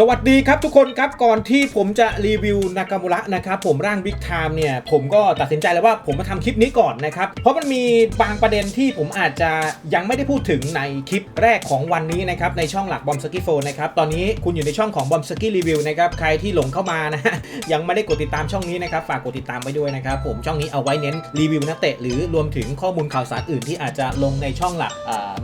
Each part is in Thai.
สวัสดีครับทุกคนครับก่อนที่ผมจะรีวิวนากามุระนะครับผมร่างบิ๊กไทม์เนี่ยผมก็ตัดสินใจแล้วว่าผมมาทำคลิปนี้ก่อนนะครับเพราะมันมีบางประเด็นที่ผมอาจจะยังไม่ได้พูดถึงในคลิปแรกของวันนี้นะครับในช่องหลักบอมสกี้โฟนะครับตอนนี้คุณอยู่ในช่องของบอมสกี้รีวิวนะครับใครที่หลงเข้ามานะยังไม่ได้กดติดตามช่องนี้นะครับฝากกดติดตามไว้ด้วยนะครับผมช่องนี้เอาไว้เน้นรีวิวนักเตะหรือรวมถึงข้อมูลข่าวสารอื่นที่อาจจะลงในช่องหลัก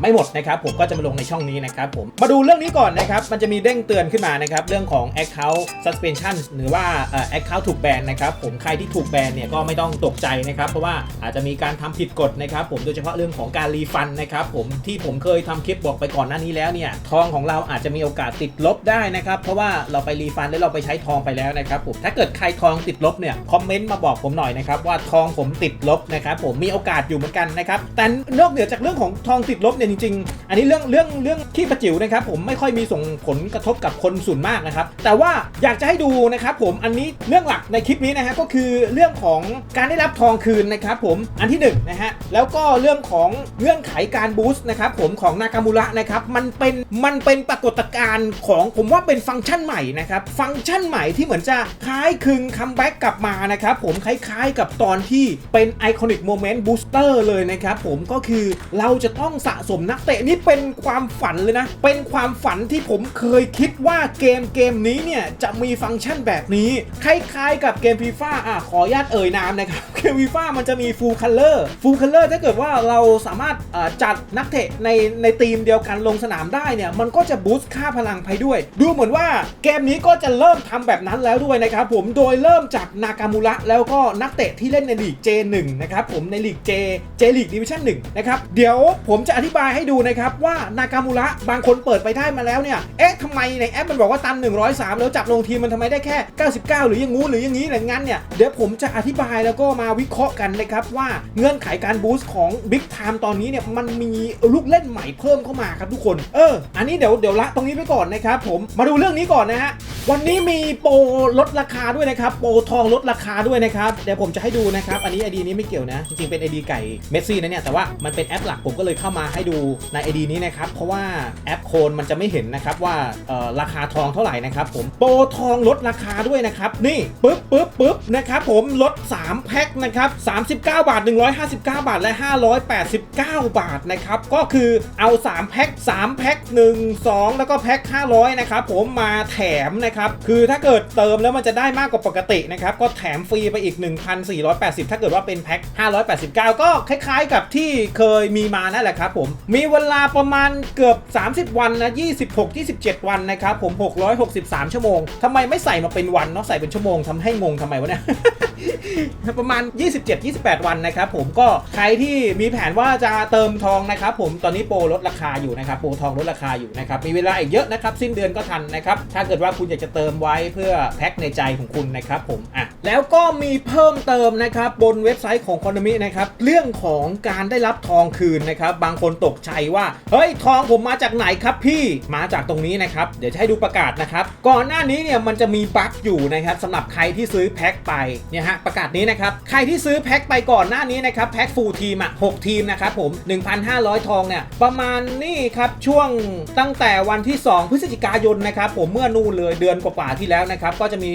ไม่หมดนะครับผมก็จะมาลงในช่องนี้นะครับผมมาดูเรื่องนี้ก่อนนะครับมันจะมีเด้งเตือนขึ้นมานะครับเรื่องของ Account Suspension หรือว่าเอ่อ Account ถูกแบนนะครับผมใครที่ถูกแบนเนี่ยก็ไม่ต้องตกใจนะครับเพราะว่าอาจจะมีการทำผิดกฎนะครับผมโดยเฉพาะเรื่องของการรีฟันนะครับผมที่ผมเคยทำคลิปบอกไปก่อนหน้านี้แล้วเนี่ยทองของเราอาจจะมีโอกาสติดลบได้นะครับเพราะว่าเราไปรีฟันแล้วเราไปใช้ทองไปแล้วนะครับผมถ้าเกิดใครทองติดลบเนี่ยคอมเมนต์มาบอกผมหน่อยนะครับว่าทองผมติดลบนะครับผมมีโอกาสอยู่เหมือนกันนะครับแต่นอกเหนือจากเรื่องของทองติดลบเนี่ยจริงๆ อันนี้เรื่องเรื่องเรื่องที่ประจิ๋วนะครับผมไม่ค่อยมีส่งผลกระทบกับคนส่วนมากนะครับ แต่ว่าอยากจะให้ดูนะครับผมอันนี้เรื่องหลักในคลิปนี้นะฮะก็คือเรื่องของการได้รับทองคืนนะครับผมอันที่หนึ่งนะฮะแล้วก็เรื่องของเงื่อนไขการบูสต์นะครับผมของนากามูระนะครับมันเป็นมันเป็นปรากฏการณ์ของผมว่าเป็นฟังก์ชันใหม่นะครับฟังก์ชันใหม่ที่เหมือนจะคล้ายคลึงคัมแบ็กกลับมานะครับผมคล้ายๆกับตอนที่เป็นไอคอนิกโมเมนต์บูสเตอร์เลยนะครับผมก็คือเราจะต้องสะสมนักเตะนี่เป็นความฝันเลยนะ เป็นความฝันที่ผมเคยคิดว่าเกกมเกมนี้เนี่ยจะมีฟังก์ชันแบบนี้ คล้ายๆ กับเกมฟีฟ่าอะขออนุญาตเอ่ยนามนะครับเกมฟีฟ่ามันจะมีฟูลคัลเลอร์ฟูลคัลเลอร์ถ้าเกิดว่าเราสามารถจัดนักเตะในในทีมเดียวกันลงสนามได้เนี่ยมันก็จะบูสต์ค่าพลังไปด้วย ดูเหมือนว่าเกมนี้ก็จะเริ่มทำแบบนั้นแล้วด้วยนะครับผมโดยเริ่มจากนากามูระแล้วก็นักเตะที่เล่นในลีก J1 นะครับผมในลีก J J ลีกดิวิชั่น1นะครับเดี๋ยวผมจะอธิบายให้ดูนะครับว่านากามูระบางคนเปิดไปได้มาแล้วเนี่ยเอ๊ะทำไมในแอปมันบอกว่าว่าตัน 103 แล้วจับลงทีมมันทำไมได้แค่ 99 หรือยังงู้หรืออย่างนี้หรืองั้นเนี่ย เดี๋ยวผมจะอธิบายแล้วก็มาวิเคราะห์กันนะครับว่าเงื่อนไขการบูสต์ของ Big Time ตอนนี้เนี่ยมันมีลูกเล่นใหม่เพิ่มเข้ามาครับทุกคน เออ อันนี้เดี๋ยวเดี๋ยวละตรงนี้ไปก่อนนะครับผมมาดูเรื่องนี้ก่อนนะฮะ วันนี้มีโปรลดราคาด้วยนะครับ โปรทองลดราคาด้วยนะครับ เดี๋ยวผมจะให้ดูนะครับ อันนี้ไอดีนี้ไม่เกี่ยวนะ จริงๆเป็นไอดีไก่เมสซี่นะเนี่ย แต่ว่ามันเป็นแอปหลักผมก็เลยเข้ามาให้ดูในไอดีนี้นะครับ เพราะว่าแอปโคนมันจะไม่เห็นนะครับว่าราคาทองเท่าไหร่นะครับผม โปรทองลดราคาด้วยนะครับ นี่ปึ๊บปึ๊บปึ๊บนะครับผมลด 3 แพ็คนะครับ39 บาท 159 บาท และ 589 บาทนะครับ ก็คือเอา 3 แพ็ค 3 แพ็ค 1 2 แล้วก็แพ็ค 500 นะครับผมมาแถมนะครับคือถ้าเกิดเติมแล้วมันจะได้มากกว่าปกตินะครับ ก็แถมฟรีไปอีก 1,480 ถ้าเกิดว่าเป็นแพ็ค589 ก็คล้ายๆ กับที่เคยมีมานั่นแหละครับผม มีเวลาประมาณเกือบ 30 วันนะ 26 27 วันนะครับผม 663 ชั่วโมงทำไมไม่ใส่มาเป็นวันเนาะ ใส่เป็นชั่วโมงทำให้งงทำไมวะเนี่ยประมาณ 27-28 วันนะครับผมก็ใครที่มีแผนว่าจะเติมทองนะครับผมตอนนี้โปรลดราคาอยู่นะครับโปรทองลดราคาอยู่นะครับมีเวลาอีกเยอะนะครับสิ้นเดือนก็ทันนะครับถ้าเกิดว่าคุณอยากจะเติมไว้เพื่อแพ็คในใจของคุณนะครับผมอะแล้วก็มีเพิ่มเติมนะครับบนเว็บไซต์ของคอนมินะครับเรื่องของการได้รับทองคืนนะครับบางคนตกใจว่าเฮ้ยทองผมมาจากไหนครับพี่มาจากตรงนี้นะครับเดี๋ยวจะให้ดูประกาศนะครับก่อนหน้านี้เนี่ยมันจะมีบั๊กอยู่นะครับสำหรับใครที่ซื้อแพ็คไปเนี่ยฮะประกาศนี้นะครับ ใครที่ซื้อแพ็คไปก่อนหน้านี้นะครับ แพ็คฟูลทีมอะ6ทีมนะครับผม 1,500 ทองเนี่ย ประมาณนี่ครับ ช่วงตั้งแต่วันที่ 2 พฤศจิกายนนะครับ ผมเมื่อนู่นเลยเดือนกว่าๆที่แล้วนะครับ ก็จะมี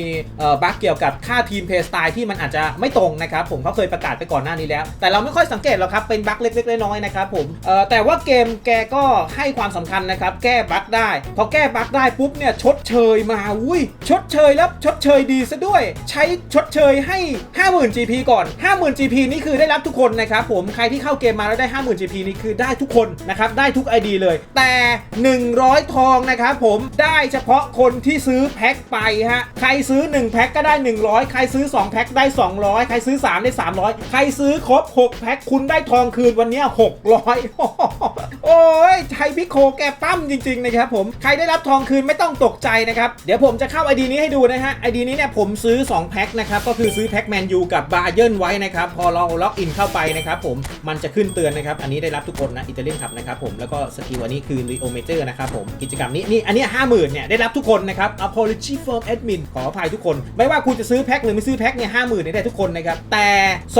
บั๊กเกี่ยวกับค่าทีมเพย์สไตล์ที่มันอาจจะไม่ตรงนะครับ ผมเขาเคยประกาศไปก่อนหน้านี้แล้ว แต่เราไม่ค่อยสังเกตหรอกครับ เป็นบั๊กเล็กๆน้อยๆนะครับผมแต่ว่าเกมแกก็ให้ความสำคัญนะครับ แก้บั๊กได้ พอแก้บั๊กได้ปุ๊บเนี่ยชดเชยมาอุ้ยชดเชยแล้วชดเชยดีซะด้วย ใช้ชดเชยให้50,000 GP ก่อน 50,000 GP นี่คือได้รับทุกคนนะครับผมใครที่เข้าเกมมาแล้วได้ 50,000 GP นี่คือได้ทุกคนนะครับได้ทุก ID เลย แต่ 100 ทองนะครับผมได้เฉพาะคนที่ซื้อแพ็คไปฮะใครซื้อ 1 แพ็คก็ได้ 100 ใครซื้อ 2 แพ็คได้ 200 ใครซื้อ 3 ได้ 300 ใครซื้อครบ 6 แพ็คคุณได้ทองคืนวันนี้600 โอ้ยไทยพิโคแกปั้มจริงๆนะครับผมใครได้รับทองคืนไม่ต้องตกใจนะครับเดี๋ยวผมจะเข้า ID นี้ให้ดูนะฮะ ID นี้เนี่ยผมซื้อ 2 แพ็คนะครับก็คือซื้อแพ็คแมนยูกับบาเยิร์นไว้นะครับพอเราล็อกอินเข้าไปนะครับผมมันจะขึ้นเตือนนะครับอันนี้ได้รับทุกคนนะอิตาเลียนขับนะครับผมแล้วก็สกิลอันนี้คือรีโอเมเจอร์นะครับผมกิจกรรมนี้นี่อันนี้ห้าหมื่นเนี่ยได้รับทุกคนนะครับ apology firm admin ขออภัยทุกคน ไม่ว่าคุณจะซื้อแพ็คหรือไม่ซื้อแพ็คเนี่ยห้าหมื่นได้ทุกคนนะครับแต่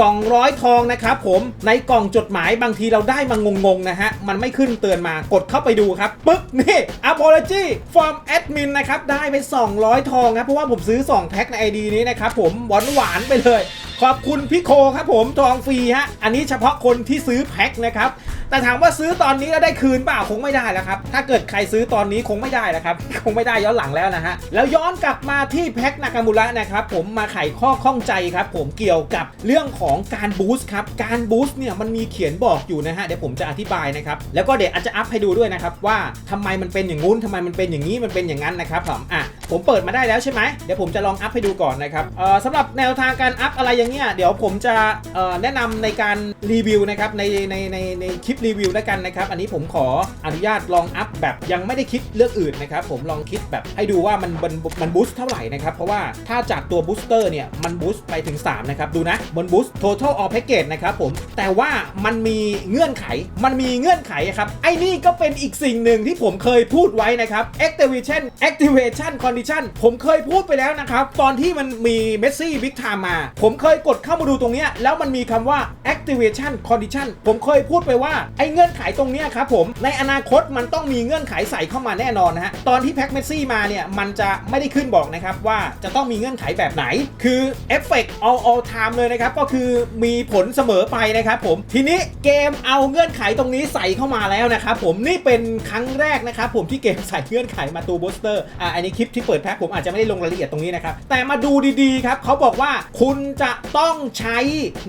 200 ทองนะครับผมในกล่องจดหมายบางทีเราได้มางงๆนะฮะมันไม่ขึ้นเตือนมากดเข้าไปดูครับปึ๊กนี่ apology from admin นะครับได้ไป 200 ทองครับเพราะว่าผมซื้อ 2 แพ็คใน ID นี้นะครับผมหวานหวานไปเลย ขอบคุณพี่โคครับผมทองฟรีฮะอันนี้เฉพาะคนที่ซื้อแพ็คนะครับ แต่ถามว่าซื้อตอนนี้แล้วได้คืนเปล่าคงไม่ได้แล้วครับ ถ้าเกิดใครซื้อตอนนี้คงไม่ได้แล้วครับ คงไม่ได้ย้อนหลังแล้วนะฮะ แล้วย้อนกลับมาที่แพ็คนากามุระนะครับ ผมมาไขข้อข้องใจครับ ผมเกี่ยวกับเรื่องของการบูสต์ครับ การบูสต์เนี่ยมันมีเขียนบอกอยู่นะฮะ เดี๋ยวผมจะอธิบายนะครับ แล้วก็เดี๋ยวอาจจะอัพให้ดูด้วยนะครับว่าทำไมมันเป็นอย่างงู้นทำไมมันเป็นอย่างนี้ มันเป็นอย่างนั้นนะครับผม อะ ผมเปิดมาได้แล้วใช่ไหมเดี๋ยวผมจะลองอัพให้ดูก่อนนะครับ เอ่อสำหรับแนวทางการอัพอะไรอย่างเงี้ย เดี๋ยวผมจะ เอ่อ แนะนำในการรีวิวนะครับในในในในคลิปรีวิวแล้วกันนะครับ อันนี้ผมขออนุญาตลองอัพแบบยังไม่ได้คิดเรื่องอื่นนะครับ ผมลองคิดแบบให้ดูว่ามันมันมันบูสต์เท่าไหร่นะครับ เพราะว่าถ้าจากตัวบูสเตอร์เนี่ย มันบูสต์ไปถึง 3 นะครับ ดูนะมันบูสต์ total all package นะครับผม แต่ว่ามันมีเงื่อนไข มันมีเงื่อนไขครับ ไอ้นี่ก็เป็นอีกสิ่งหนึ่งที่ผมเคยพูดไว้นะครับ activation activation condition ผมเคยพูดไปแล้วนะครับ ตอนที่มันมีเมสซี่บิ๊กไทม์มา ผมเคยกดเข้ามาดูตรงเนี้ยแล้วมันมีคำว่า activation condition ผมเคยพูดไปว่าไอ้เงื่อนไขตรงเนี้ยครับผมในอนาคตมันต้องมีเงื่อนไขใส่เข้ามาแน่นอนนะฮะตอนที่แพ็กเมสซี่มาเนี่ยมันจะไม่ได้ขึ้นบอกนะครับว่าจะต้องมีเงื่อนไขแบบไหน คือเอฟเฟกต์ all all time เลยนะครับก็คือมีผลเสมอไปนะครับผมทีนี้เกมเอาเงื่อนไขตรงนี้ใส่เข้ามาแล้วนะครับผมนี่เป็นครั้งแรกนะครับผมที่เกมใส่เงื่อนไขมาตูบูสเตอร์อ่าอันนี้คลิปที่เปิดแพ็กผมอาจจะไม่ได้ลงรายละเอียดตรงนี้นะครับแต่มาดูดีๆครับเขาบอกว่าคุณจะต้องใช้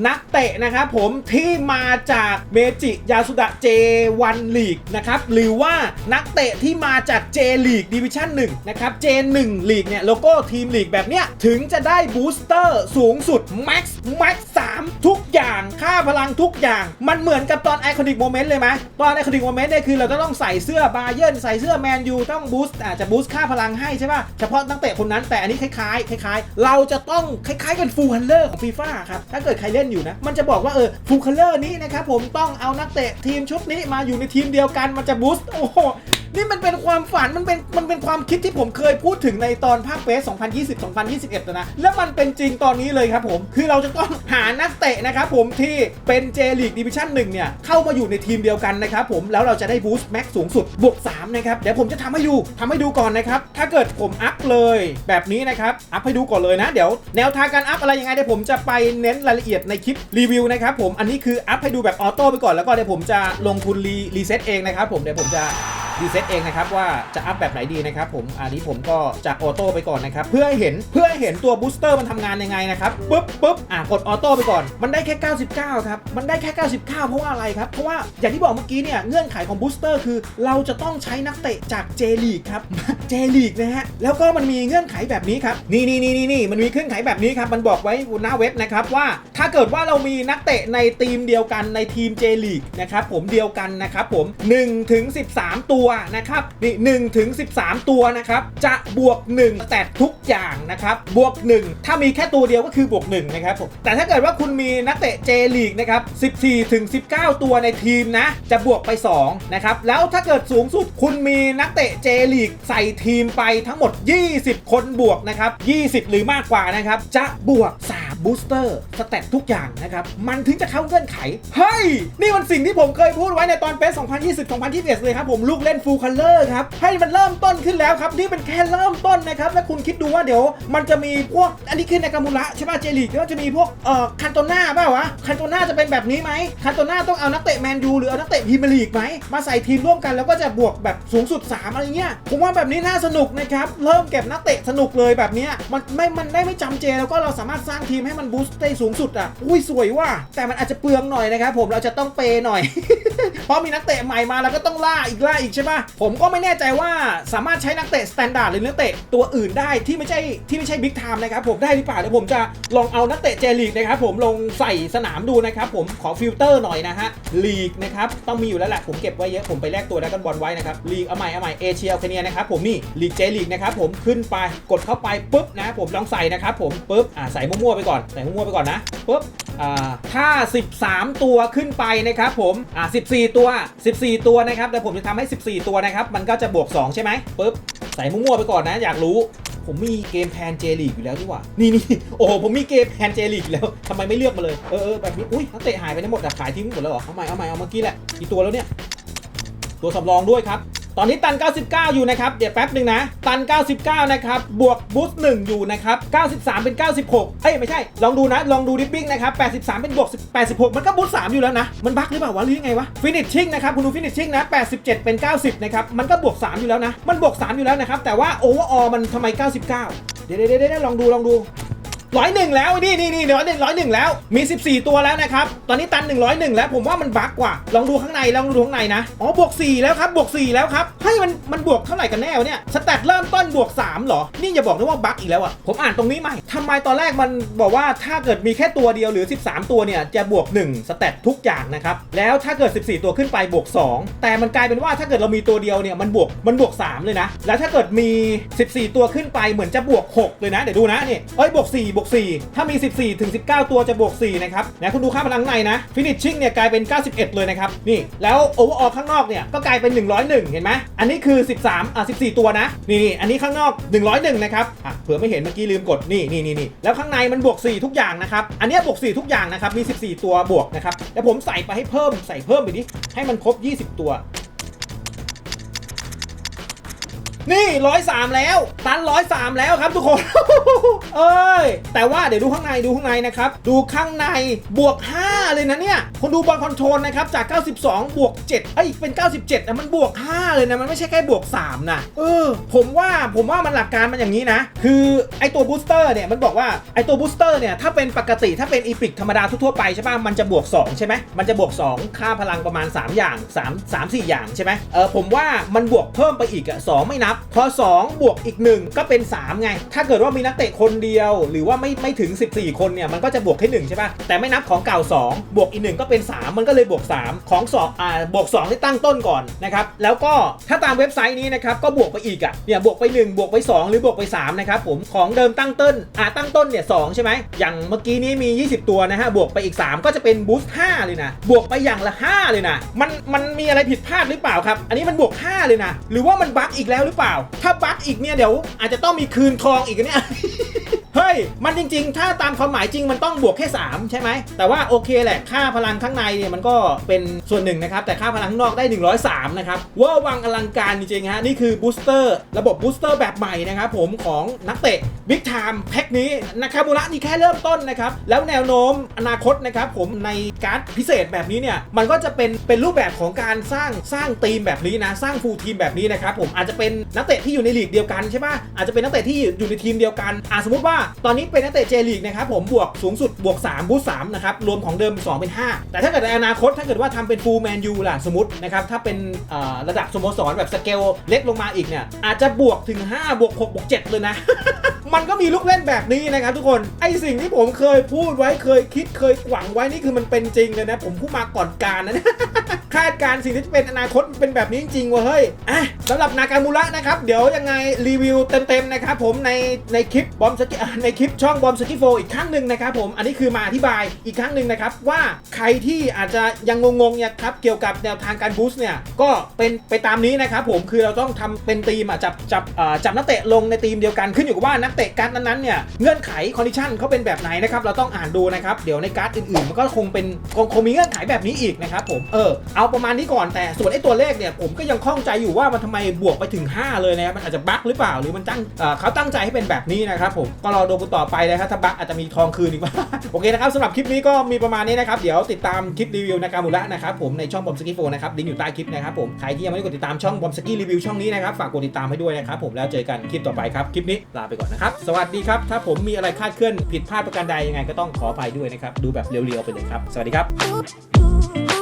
นักเตะนะครับผมที่มาจากเมจิยาสดะ J1 League นะครับหรือว่านักเตะที่มาจาก J League Division 1นะครับ J1 League เนี่ยโลโก้ทีมลีกแบบเนี้ยถึงจะได้บูสเตอร์สูงสุด Max Max 3 ทุกอย่างค่าพลังทุกอย่าง มันเหมือนกับตอน Iconic Moment เลยไหมตอน Iconic Moment เนี่ยคือเราจะต้องใส่เสื้อบาเยิร์นใส่เสื้อแมนยูต้องบูสต์อาจจะบูสต์ค่าพลังให้ใช่ป่ะเฉพาะนักเตะคนนั้นแต่อันนี้คล้ายๆคล้ายๆ เราจะต้องคล้ายๆกันฟูลคัลเลอร์ของฟีฟ่าครับถ้าเกิดใครเล่นอยู่นะมันจะบอกว่าเออฟูลคัลเลอร์นี้นะครับผมต้องเอานักเตะทีมชุดนี้มาอยู่ในทีมเดียวกันมันจะบูสต์โอ้โห นี่มันเป็นความฝันมันเป็นมันเป็นความคิดที่ผมเคยพูดถึงในตอนภาคเฟส2020 2021นะแล้วมันเป็นจริงตอนนี้เลยครับผม คือเราจะต้องหานักเตะนะครับผมที่เป็นเจลีกดิวิชั่น1เนี่ย เข้ามาอยู่ในทีมเดียวกันนะครับผมแล้วเราจะได้บูสต์แม็กสูงสุดบวก3นะครับ เดี๋ยวผมจะทำให้ดูทำให้ดูก่อนนะครับ ถ้าเกิดผมอัพเลยแบบนี้นะครับ อัพให้ดูก่อนเลยนะ เดี๋ยวแนวทางการอัพอะไรยังไงเดี๋ยวผมจะไปเน้นรายละเอียดในคลิปรีวิวนะครับผมอันนี้คืออัพให้ดูแบบออโต้ไปก่อนแล้วก็เดี๋ยวผมจะลงทุนรีรีเซ็ตเองนะครับผมเดี๋ยวผมจะ รีเซ็ตเองนะครับว่าจะอัพแบบไหนดีนะครับผมอันนี้ผมก็จะออโต้ไปก่อนนะครับเพื่อให้เห็นเพื่อให้เห็นตัวบูสเตอร์มันทำงานยังไงนะครับปุ๊บปุ๊บอะกดออโต้ไปก่อนมันได้แค่ 99 ครับ มันได้แค่ 99 เพราะว่าอะไรครับ เพราะว่าอย่างที่บอกเมื่อกี้เนี่ยเงื่อนไขของบูสเตอร์คือ เราจะต้องใช้นักเตะจากเจลีกครับเจลีกนะฮะแล้วก็มันมีเงื่อนไขแบบนี้ครับนี่นี่นี่นี่นี่มันมีเงื่อนไขแบบนี้ครับมันบอกไว้บนหน้าเว็บนะครับว่าถ้าเกิดว่าเรามีนักเตะในทีมเดียวกันในทีมเจลีกนะครับผมเดียวกันนะครับผม1ถึง13 ตัวนะครับนี่1ถึง13 ตัวนะครับจะบวก 1 แต่ทุกอย่างนะครับบวก 1 ถ้ามีแค่ตัวเดียวก็คือบวก1นะครับผมแต่ถ้าเกิดว่าคุณมีนักเตะเจลีกนะครับ14ถึง19 ตัวในทีมนะจะบวกไป2นะครับแล้วถ้าเกิดสูงสุดคุณมีนักเตะเจลีกใส่ทีมไปทั้งหมด 20 คนบวกนะครับ20 หรือมากกว่านะครับจะบวก 3 บูสเตอร์สเตตทุกอย่างนะครับ มันถึงจะเข้าเงื่อนไข เฮ้ย นี่มันสิ่งที่ผมเคยพูดไว้ในตอนเปส2020 2021 เลยครับผมลูกเล่นฟูลคัลเลอร์ครับ ให้มันเริ่มต้นขึ้นแล้วครับ นี่เป็นแค่เริ่มต้นนะครับ แล้วคุณคิดดูว่าเดี๋ยว มันจะมีพวกอันนี้คือในกามูระใช่ป่ะเจลีกแล้วจะมีพวกเอ่อคันโตน่าเปล่าวะคันโตน่าจะเป็นแบบนี้ไหมคันโตน่าต้องเอานักเตะแมนยูหรือเอานักเตะพรีเมียร์ลีกไหมมาใส่ทีมร่วมกันแล้วก็จะบวกแบบสูงสุด 3 อะไรเงี้ยผมว่าแบบนี้น่าสนุกนะครับเริ่มเก็บนักเตะสนุกเลยแบบนี้มันไม่มันได้ไม่จำเจแล้วก็เราสามารถสร้างทีมให้มันบูสต์ได้สูงสุดอะ อุ้ยสวยว่ะ แต่มันอาจจะเปลืองหน่อยนะครับผม เราจะต้องเปย์หน่อย เพราะมีนักเตะใหม่มาเราก็ต้องล่าอีกล่าอีกใช่ปะผมก็ไม่แน่ใจว่าสามารถใช้นักเตะสแตนดาร์ดหรือนักเตะตัวอื่นได้ที่ไม่ใช่ที่ไม่ใช่บิ๊กไทม์นะครับผมได้หรือเปล่าเดี๋ยวผมจะลองเอานักเตะเจลีกนะครับผมลงใส่สนามดูนะครับผมขอฟิลเตอร์หน่อยนะฮะลีกนะครับต้องมีอยู่แล้วแหละผมเก็บไว้เยอะผมไปแลกตัวดักกันบอลไว้นะครับลีกเอาใหม่เอาใหม่เอเชียเคเนียนะครับผมนี่ลีกเจลีกนะครับผมขึ้นไปกดเข้าไปปุ๊บนะผมลองใส่นะครับผมปุ๊บอ่าใส่มั่วๆไปก่อนใส่มั่วๆไปก่อนนะปุ๊บอ่าถ้า 13 ตัวขึ้นไปนะครับผมอ่า14 ตัว 14 ตัวนะครับแต่ผมจะทำให้ 14 ตัวนะครับมันก็จะบวก 2 ใช่ไหมปุ๊บใส่มั่วๆไปก่อนนะ อยากรู้ ผมมีเกมแพนเจลีกอยู่แล้วดีกว่า นี่นี่โอ้โหผมมีเกมแพนเจลีกอยู่แล้วทำไมไม่เลือกมาเลย เออเออแบบนี้ อุ้ยนักเตะหายไปทั้งหมดอะขายทิ้งหมดแล้วเหรอ เอาใหม่เอาใหม่เอาเมื่อกี้แหละกี่ตัวแล้วเนี่ย ตัวสำรองด้วยครับ ตอนนี้ตัน 99 อยู่นะครับ เดี๋ยวแป๊บหนึ่งนะ ตัน 99 นะครับ บวกบูสต์1อยู่นะครับ 93 เป็น 96 เอ้ย ไม่ใช่ ลองดูนะ ลองดูดิปปิ้งนะครับ 83 เป็นบวก86 มันก็บูสต์3อยู่แล้วนะ มันบั๊กหรือเปล่าวะ หรือยังไงวะ ฟินิชชิ่งนะครับ คุณดูฟินิชชิ่งนะ 87 เป็น 90 นะครับ มันก็บวก 3 อยู่แล้วนะ มันบวก 3 อยู่แล้วนะครับ แต่ว่าโอเวอร์ออมันทำไม 99 เดี๋ยวเดี๋ยวเดี๋ยวลองดูลองดู ร้อยหนึ่งแล้วนี่นี่นี่ร้อยหนึ่งร้อยหนึ่งแล้วมี 14 ตัวแล้วนะครับ ตอนนี้ตัน 101 แล้วผมว่ามันบั๊กกว่า ลองดูข้างในลองดูข้างในนะอ๋อบวก 4 แล้วครับบวก 4 แล้วครับให้ยมันมันบวกเท่าไหร่กันแน่วะเนี่ยสแตทเริ่มต้นบวก3เหรอ นี่อย่าบอกนะว่าบั๊กอีกแล้วอะผมอ่านตรงนี้ใหม่ทำไมตอนแรกมันบอกว่าถ้าเกิดมีแค่ตัวเดียวหรือ 13 ตัวเนี่ยจะบวก 1 สแตททุกอย่างนะครับแล้วถ้าเกิด 14 ตัวขึ้นไปบวก 2 แต่มันกลายเป็นว่าถ้าเกิดเรามีตัวเดียวเนี่ยมันบวกมันบวก 3 เลยนะ แล้วถ้าเกิดมี 14 ตัวขึ้นไปเหมือนจะบวก 6 เลยนะเดี๋ยวดูนะนี่เอ้ยบวก4บวก4ถ้ามี 14 ถึง 19 ตัวจะบวก4นะครับนะคุณดูค่าพลังในนะฟินิชชิ่งเนี่ยกลายเป็น 91 เลยนะครับนี่แล้วโอเวอร์ออข้างนอกเนี่ยก็กลายเป็น 101 เห็นไหมอันนี้คือ 13อะ14 ตัวนะนี่นี่อันนี้ข้างนอก 101 นะครับอะเผื่อไม่เห็นเมื่อกี้ลืมกดนี่นี่นี่นี่แล้วข้างในมันบวก 4 ทุกอย่างนะครับอันนี้บวก 4 ทุกอย่างนะครับมี 14 ตัวบวกนะครับแล้วผมใส่ไปให้เพิ่มใส่เพิ่มไปดิให้มันครบ 20 ตัว นี่ร้อยสามแล้ว ตันร้อยสามแล้วครับทุกคน เอ้ย แต่ว่าเดี๋ยวดูข้างในดูข้างในนะครับ ดูข้างในบวก 5 เลยนะเนี่ย คนดูบอลคอนโทรลนะครับ จาก 92 บวก 7 เอ้ย เป็น 97นะมันบวก 5 เลยนะ มันไม่ใช่แค่บวก 3 นะ เออ ผมว่าผมว่ามันหลักการมันอย่างนี้นะ คือไอตัวบูสเตอร์เนี่ย มันบอกว่าไอตัวบูสเตอร์เนี่ย ถ้าเป็นปกติถ้าเป็นอีพิกธรรมดาทั่วไปใช่ป่ะ มันจะบวก 2 ใช่ไหมมันจะบวก 2 ค่าพลังประมาณ 3 อย่าง 3 3 4 อย่างใช่ไหมเออผมว่ามันบวกเพิ่มไปอีกอะ2ไม่นับพอ 2 บวกอีก 1 ก็เป็น 3 ไง ถ้าเกิดว่ามีนักเตะคนเดียว หรือว่าไม่ไม่ถึง 14 คนเนี่ย มันก็จะบวกแค่1ใช่ป่ะ แต่ไม่นับของเก่า 2 บวกอีก 1 ก็เป็น 3 มันก็เลยบวก 3 ของ2อ่าบวก2ที่ตั้งต้นก่อนนะครับ แล้วก็ถ้าตามเว็บไซต์นี้นะครับ ก็บวกไปอีกอะ เนี่ย บวกไป 1 บวกไป 2 หรือบวกไป3นะครับผม ของเดิมตั้งต้น อ่า ตั้งต้นเนี่ย2ใช่ไหม อย่างเมื่อกี้นี้มี 20 ตัวนะฮะ บวกไปอีก 3 ก็จะเป็นบูสต์5เลยนะ บวกไปอย่างละ 5 เลยนะ มัน มันมีอะไรผิดพลาดหรือเปล่าครับ อันนี้มันบวก 5 เลยนะ หรือว่ามันบั๊กอีกแล้วหรือเปล่าถ้าบั๊กอีกเนี่ยเดี๋ยวอาจจะต้องมีคืนทองอีกนะเนี่ย เฮ้ย มันจริง ๆ ถ้าตามความหมายจริงมันต้องบวกแค่ 3 ใช่ไหม แต่ว่าโอเคแหละ ค่าพลังข้างในเนี่ยมันก็เป็นส่วนหนึ่งนะครับ แต่ค่าพลังข้างนอกได้ 103 นะครับเวอร์วังอลังการจริงๆฮะ นี่คือบูสเตอร์ระบบบูสเตอร์แบบใหม่นะครับผมของนักเตะบิ๊กไทม์แพ็คนี้นะครับมูระนี่แค่เริ่มต้นนะครับ แล้วแนวโน้มอนาคตนะครับผมในการ์ดพิเศษแบบนี้เนี่ยมันก็จะเป็นเป็นรูปแบบของการสร้างสร้างทีมแบบนี้นะสร้างฟูลทีมแบบนี้นะครับผมอาจจะเป็นนักเตะที่อยู่ในลีกเดียวกันใช่ปะอาจจะเป็นนักเตะที่อยู่ในทีมเดียวกันอ่าสมมติว่าตอนนี้เป็นนักเตะเจลีกนะครับผมบวกสูงสุดบวก3บูส3นะครับรวมของเดิม 2 เป็น 5 แต่ถ้าเกิดในอนาคตถ้าเกิดว่าทำเป็นฟูลแมนยูล่ะสมมตินะครับถ้าเป็นระดับสโมสรแบบสเกลเล็กลงมาอีกเนี่ยอาจจะบวกถึง 5 บวก 6 บวก 7 เลยนะ มันก็มีลูกเล่นแบบนี้นะครับทุกคนไอสิ่งที่ผมเคยพูดไว้เคยคิดเคยหวังไว้นี่คือมันเป็นจริงเลยนะ ผมพูดมาก่อนการนะคาดการณ์สิ่งที่จะเป็นอนาคตเป็นแบบนี้จริงๆวะเฮ้ยอะสำหรับนาการมูระนะครับ เดี๋ยวยังไงรีวิวเต็มๆนะครับผมในในคลิปบอมสกิในคลิปช่องบอมสกิโฟอีกครั้งหนึ่งนะครับผมอันนี้คือมาอธิบายอีกครั้งหนึ่งนะครับว่าใครที่อาจจะยังงงๆเนี่ยครับเกี่ยวกับแนวทางการบูสต์เนี่ยก็เป็นไปตามนี้นะครับผมคือเราต้องทำเป็นทีมอะจับจับอ่าจับนักเตะลงในทีมเดียวกันขึ้นอยู่กับว่านักเตะการ์ดนั้นๆเนี่ยเงื่อนไขคอนดิชันเขาเป็นแบบไหนนะครับเราต้องอ่านดูนะครับเดี๋ยวในการ์ดอื่นๆ มันก็คงเป็นคงคงมีเงื่อนไขแบบนี้อีกนะครับผมเออเอาประมาณนี้ก่อนแต่ส่วนไอ้ตัวเลขเนี่ยผมก็ยังข้องใจอยู่ว่ามันทำไมบวกไปถึง 5 เลยนะครับมันอาจจะบั๊กหรือเปล่าหรือมันตั้งเเขาตั้งใจให้เป็นแบบนี้นะครับผมก็รอดูกันต่อไปนะครับถ้าบั๊กอาจจะมีทองคืนอีกบ้างโอเคนะครับสำหรับคลิปนี้ก็มีประมาณนี้นะครับเดี๋ยวติดตามคลิปรีวิวนาการมูระนะครับผมในช่องบอมสกี้โฟนะครับลิงก์อยู่ใต้คลิปนะครับผมใครที่ยังไม่ได้กดติดตามช่องบอมสกี้รีวิวช่องนี้นะครับฝากกดติดตามให้ด้วยนะครับผมแล้วเจอกันคลิปต่อไปครับคลิปนี้ลาไปก่อนนะครับสวัสดีครับ ถ้าผมมีอะไรคาดเคลื่อนผิดพลาดประการใดยังไงก็ต้องขออภัยด้วยนะครับ ดูแบบเรียวๆไปเลยครับ สวัสดีครับ